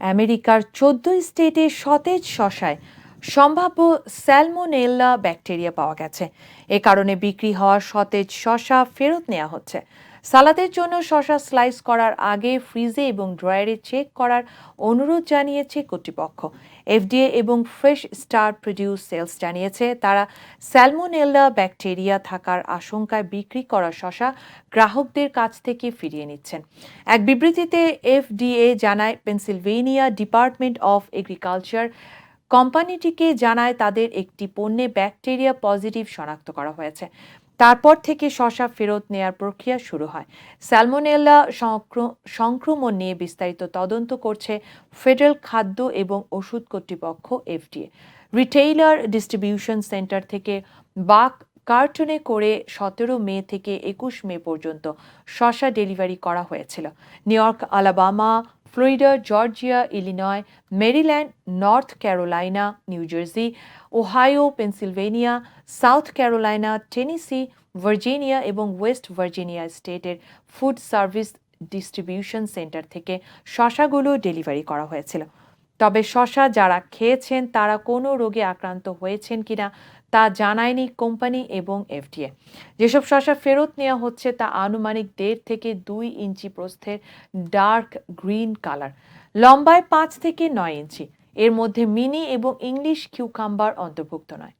আমেরিকার চোদ্দ স্টেটে সতেজ শশায় সম্ভাব্য স্যালমোনেল্লা ব্যাকটেরিয়া পাওয়া গেছে। এ কারণে বিক্রি হওয়া সতেজ শশা ফেরত নেওয়া হচ্ছে। সালাদের জন্য শশা স্লাইস করার আগে ফ্রিজে এবং ড্রয়ারে চেক করার অনুরোধ জানিয়েছে কর্তৃপক্ষ। এফডিএ এবং ফ্রেশ স্টার প্রডিউস সেলস জানিয়েছে, তারা স্যালমোনেল্লা ব্যাকটেরিয়া থাকার আশঙ্কায় বিক্রি করা শশা গ্রাহকদের কাছ থেকে ফিরিয়ে নিচ্ছেন। এক বিবৃতিতে এফডিএ জানায়, পেনসিলভেনিয়া ডিপার্টমেন্ট অফ এগ্রিকালচার কোম্পানিটিকে জানায়, তাদের একটি পণ্যে ব্যাকটেরিয়া পজিটিভ শনাক্ত করা হয়েছে। তারপর থেকে শশা ফেরত নেয়ার প্রক্রিয়া শুরু হয়। স্যালমোনেলা সংক্র- সংক্রমণ নিয়ে বিস্তারিত তদন্ত করছে ফেডারেল খাদ্য এবং ওষুধ কর্তৃপক্ষ, এফডিএ। রিটেইলার ডিস্ট্রিবিউশন সেন্টার থেকে বাক কার্টনে করে সতেরো মে থেকে একুশ মে পর্যন্ত শশা ডেলিভারি করা হয়েছিল। New York, Alabama Florida, Georgia, Illinois, Maryland, North Carolina, New Jersey, Ohio, Pennsylvania, South Carolina, Tennessee, Virginia এবং ওয়েস্ট ভার্জিনিয়া স্টেটের ফুড সার্ভিস ডিস্ট্রিবিউশন সেন্টার থেকে শশাগুলো ডেলিভারি করা হয়েছিল। তবে শশা যারা খেয়েছেন, তারা কোনো রোগে আক্রান্ত হয়েছেন কিনা তা জানায়নি কোম্পানি এবং এফডিএ। যেসব শশা ফেরত নেওয়া হচ্ছে, তা আনুমানিক দেড় থেকে দুই ইঞ্চি প্রস্থের ডার্ক গ্রিন কালার। লম্বায় পাঁচ থেকে নয় ইঞ্চি। এর মধ্যে মিনি এবং ইংলিশ কিউকাম্বার অন্তর্ভুক্ত নয়।